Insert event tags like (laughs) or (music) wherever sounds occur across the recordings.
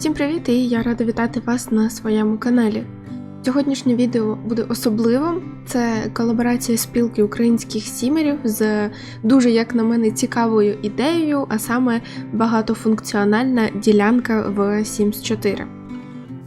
Всім привіт! І я рада вітати вас на своєму каналі. Сьогоднішнє відео буде особливим. Це колаборація спілки українських сімерів з дуже, як на мене, цікавою ідеєю, а саме багатофункціональна ділянка в Sims 4.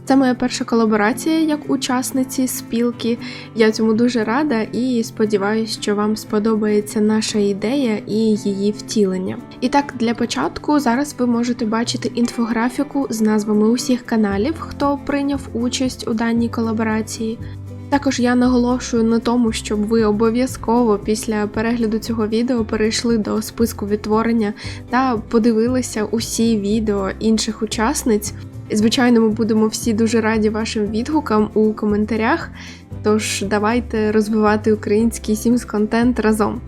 Це моя перша колаборація як учасниці спілки. Я цьому дуже рада і сподіваюся, що вам сподобається наша ідея і її втілення. І так, для початку зараз ви можете бачити інфографіку з назвами усіх каналів, хто прийняв участь у даній колаборації. Також я наголошую на тому, щоб ви обов'язково після перегляду цього відео перейшли до списку відтворення та подивилися усі відео інших учасниць. Звичайно, ми будемо всі дуже раді вашим відгукам у коментарях. Тож давайте розвивати український Sims контент разом.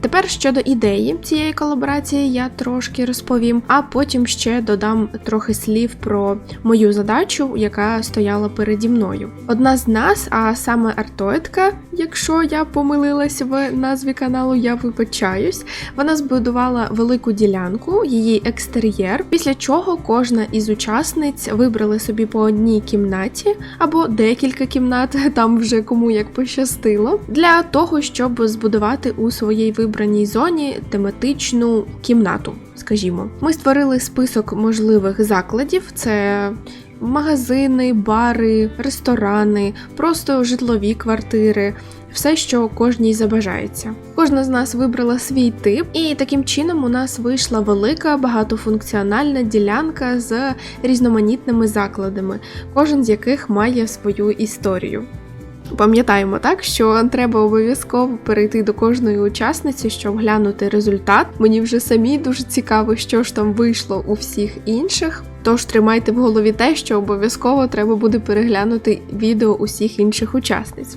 Тепер щодо ідеї цієї колаборації я трошки розповім, а потім ще додам трохи слів про мою задачу, яка стояла переді мною. Одна з нас, а саме Артоїдка, якщо я помилилась в назві каналу, я вибачаюсь. Вона збудувала велику ділянку, її екстер'єр, після чого кожна із учасниць вибрали собі по одній кімнаті або декілька кімнат, (laughs) там вже кому як пощастило, для того, щоб збудувати у своїй вибраній зоні тематичну кімнату. Скажімо, ми створили список можливих закладів: це магазини, бари, ресторани, просто житлові квартири. Все, що кожній забажається. Кожна з нас вибрала свій тип, і таким чином у нас вийшла велика багатофункціональна ділянка з різноманітними закладами, кожен з яких має свою історію. Пам'ятаємо так, що треба обов'язково перейти до кожної учасниці, щоб глянути результат. Мені вже самі дуже цікаво, що ж там вийшло у всіх інших. Тож тримайте в голові те, що обов'язково треба буде переглянути відео усіх інших учасниць.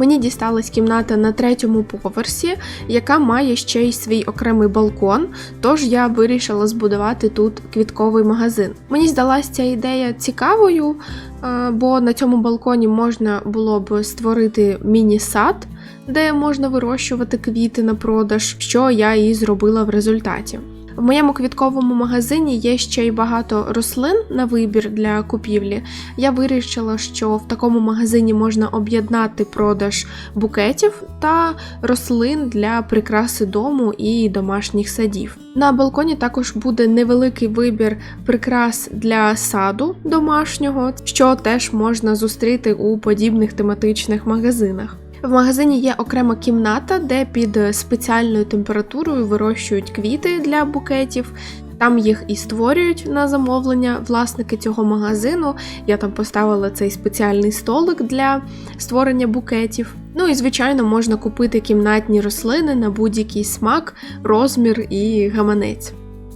Мені дісталась кімната на третьому поверсі, яка має ще й свій окремий балкон, тож я вирішила збудувати тут квітковий магазин. Мені здалася ця ідея цікавою, е, бо на цьому балконі можна було б створити міні-сад, де можна вирощувати квіти на продаж, що я і зробила в результаті. В моєму квітковому магазині є ще й багато рослин на вибір для купівлі. Я вирішила, що в такому магазині можна об'єднати продаж букетів та рослин для прикраси дому і домашніх садів. На балконі також буде невеликий вибір прикрас для саду домашнього, що теж можна зустріти у подібних тематичних магазинах. В магазині є окрема кімната, де під спеціальною температурою вирощують квіти для букетів. Там їх і створюють на замовлення власники цього магазину. Я там поставила цей спеціальний столик для створення букетів. Ну і, звичайно, можна купити кімнатні рослини на будь-який смак, розмір і гаманець.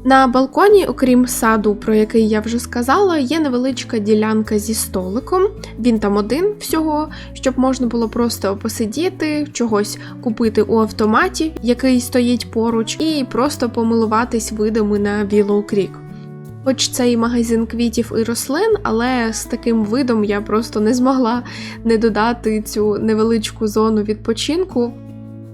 На балконі, окрім саду, про який я вже сказала, є невеличка ділянка зі столиком. Він там один всього, щоб можна було просто посидіти, чогось купити у автоматі, який стоїть поруч, і просто помилуватись видами на Willow Creek. Хоч це і магазин квітів і рослин, але з таким видом я просто не змогла не додати цю невеличку зону відпочинку.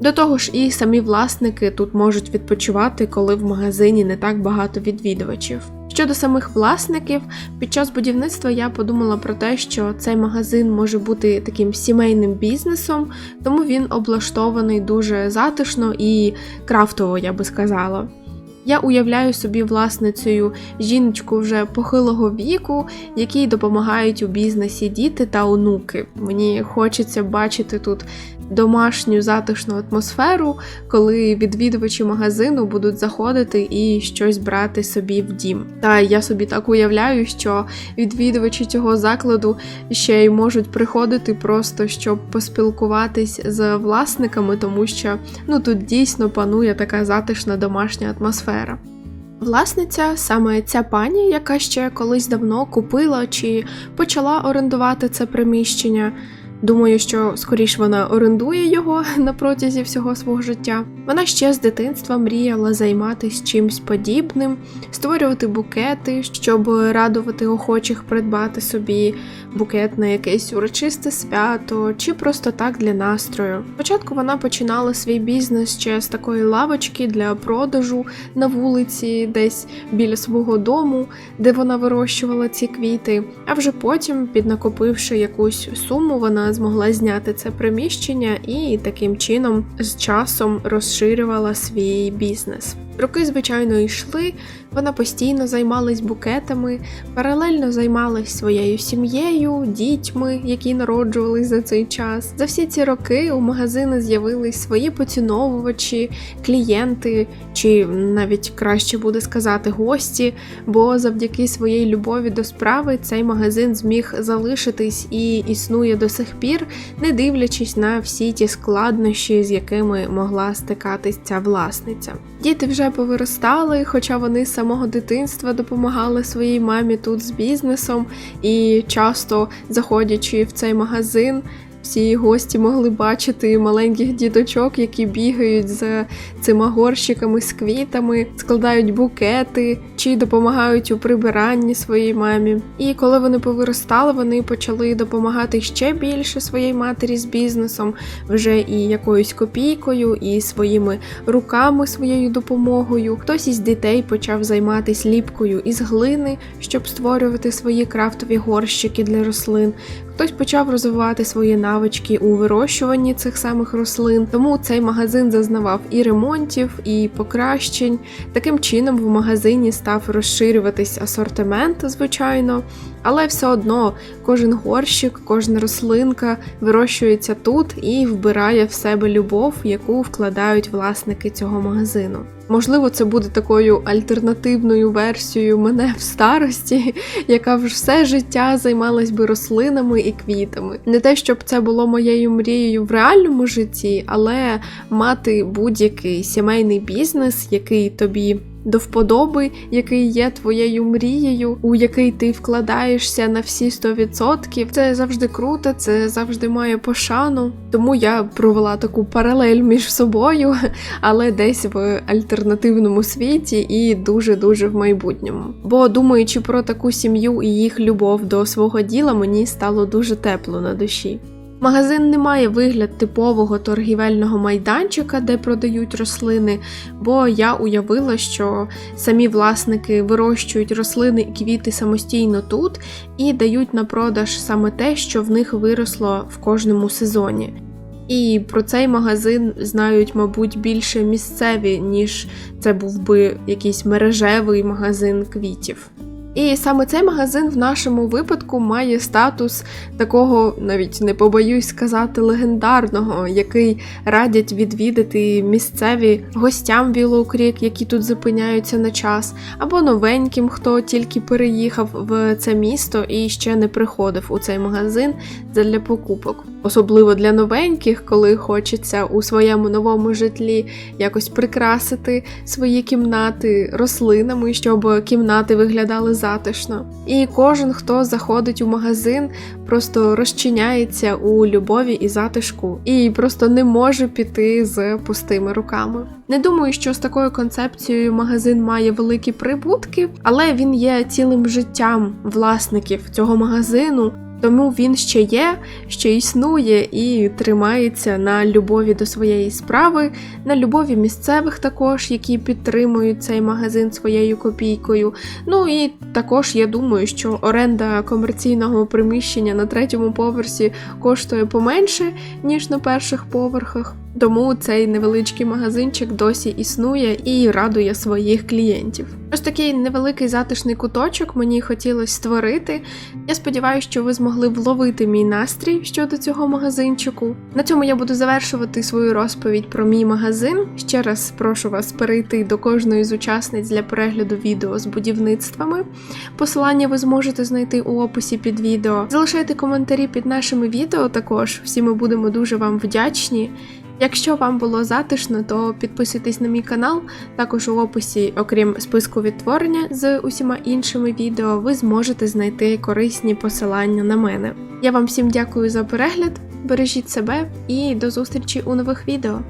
До того ж, і самі власники тут можуть відпочивати, коли в магазині не так багато відвідувачів. Щодо самих власників, під час будівництва я подумала про те, що цей магазин може бути таким сімейним бізнесом, тому він облаштований дуже затишно і крафтово, я би сказала. Я уявляю собі власницею жіночку вже похилого віку, якій допомагають у бізнесі діти та онуки. Мені хочеться бачити тут домашню затишну атмосферу, коли відвідувачі магазину будуть заходити і щось брати собі в дім. Та я собі так уявляю, що відвідувачі цього закладу ще й можуть приходити просто щоб поспілкуватись з власниками, тому що ну тут дійсно панує така затишна домашня атмосфера. Власниця, саме ця пані, яка ще колись давно купила чи почала орендувати це приміщення, Думаю, що скоріш вона орендує його (laughs) на протязі всього свого життя. Вона ще з дитинства мріяла займатися чимсь подібним, створювати букети, щоб радувати охочих придбати собі букет на якесь урочисте свято чи просто так для настрою. Спочатку вона починала свій бізнес ще з такої лавочки для продажу на вулиці, десь біля свого дому, де вона вирощувала ці квіти. А вже потім, піднакопивши якусь суму, вона змогла зняти це приміщення і таким чином з часом розширювала свій бізнес. Роки, звичайно, йшли. Вона постійно займалась букетами, паралельно займалась своєю сім'єю, дітьми, які народжувались за цей час. За всі ці роки у магазини з'явились свої поціновувачі, клієнти, чи навіть краще буде сказати гості. Бо завдяки своїй любові до справи цей магазин зміг залишитись і існує до сих пір, не дивлячись на всі ті складнощі, з якими могла стикатись ця власниця. Діти вже повиростали, хоча вони з самого дитинства допомагали своїй мамі тут з бізнесом, і часто заходячи в цей магазин. Всі гості могли бачити маленьких діточок, які бігають з цими горщиками з квітами, складають букети чи допомагають у прибиранні своїй мамі. І коли вони повиростали, вони почали допомагати ще більше своїй матері з бізнесом, вже і якоюсь копійкою, і своїми руками, своєю допомогою. Хтось із дітей почав займатися ліпкою із глини, щоб створювати свої крафтові горщики для рослин. Хтось почав розвивати свої навички у вирощуванні цих самих рослин, тому цей магазин зазнавав і ремонтів, і покращень. Таким чином в магазині став розширюватись асортимент, звичайно, але все одно кожен горщик, кожна рослинка вирощується тут і вбирає в себе любов, яку вкладають власники цього магазину. Можливо, це буде такою альтернативною версією мене в старості, яка вже все життя займалась би рослинами і квітами. Не те, щоб це було моєю мрією в реальному житті, але мати будь-який сімейний бізнес, який тобі до вподоби, який є твоєю мрією, у який ти вкладаєшся на всі 100%. Це завжди круто, це завжди має пошану. Тому я провела таку паралель між собою, (laughs) але десь в альтернативному світі і дуже-дуже в майбутньому. Бо думаючи про таку сім'ю і їх любов до свого діла, мені стало дуже тепло на душі. Магазин не має вигляд типового торгівельного майданчика, де продають рослини, бо я уявила, що самі власники вирощують рослини і квіти самостійно тут і дають на продаж саме те, що в них виросло в кожному сезоні. І про цей магазин знають, мабуть, більше місцеві, ніж це був би якийсь мережевий магазин квітів. І саме цей магазин в нашому випадку має статус такого, навіть не побоюсь сказати, легендарного, який радять відвідати місцеві гостям Вілоукрік, які тут зупиняються на час, або новеньким, хто тільки переїхав в це місто і ще не приходив у цей магазин для покупок. Особливо для новеньких, коли хочеться у своєму новому житлі якось прикрасити свої кімнати рослинами, щоб кімнати виглядали затишно. І кожен, хто заходить у магазин, просто розчиняється у любові і затишку, і просто не може піти з пустими руками. Не думаю, що з такою концепцією магазин має великі прибутки, але він є цілим життям власників цього магазину. Тому він ще є, ще існує і тримається на любові до своєї справи, на любові місцевих також, які підтримують цей магазин своєю копійкою. Ну і також я думаю, що оренда комерційного приміщення на третьому поверсі коштує поменше, ніж на перших поверхах. Тому цей невеличкий магазинчик досі існує і радує своїх клієнтів. Ось такий невеликий затишний куточок мені хотілося створити. Я сподіваюся, що ви змогли вловити мій настрій щодо цього магазинчику. На цьому я буду завершувати свою розповідь про мій магазин. Ще раз прошу вас перейти до кожної з учасниць для перегляду відео з будівництвами. Посилання ви зможете знайти у описі під відео. Залишайте коментарі під нашими відео також. Всі ми будемо дуже вам вдячні. Якщо вам було затишно, то підписуйтесь на мій канал. Також у описі, окрім списку відтворення з усіма іншими відео, ви зможете знайти корисні посилання на мене. Я вам всім дякую за перегляд. бережіть себе і до зустрічі у нових відео.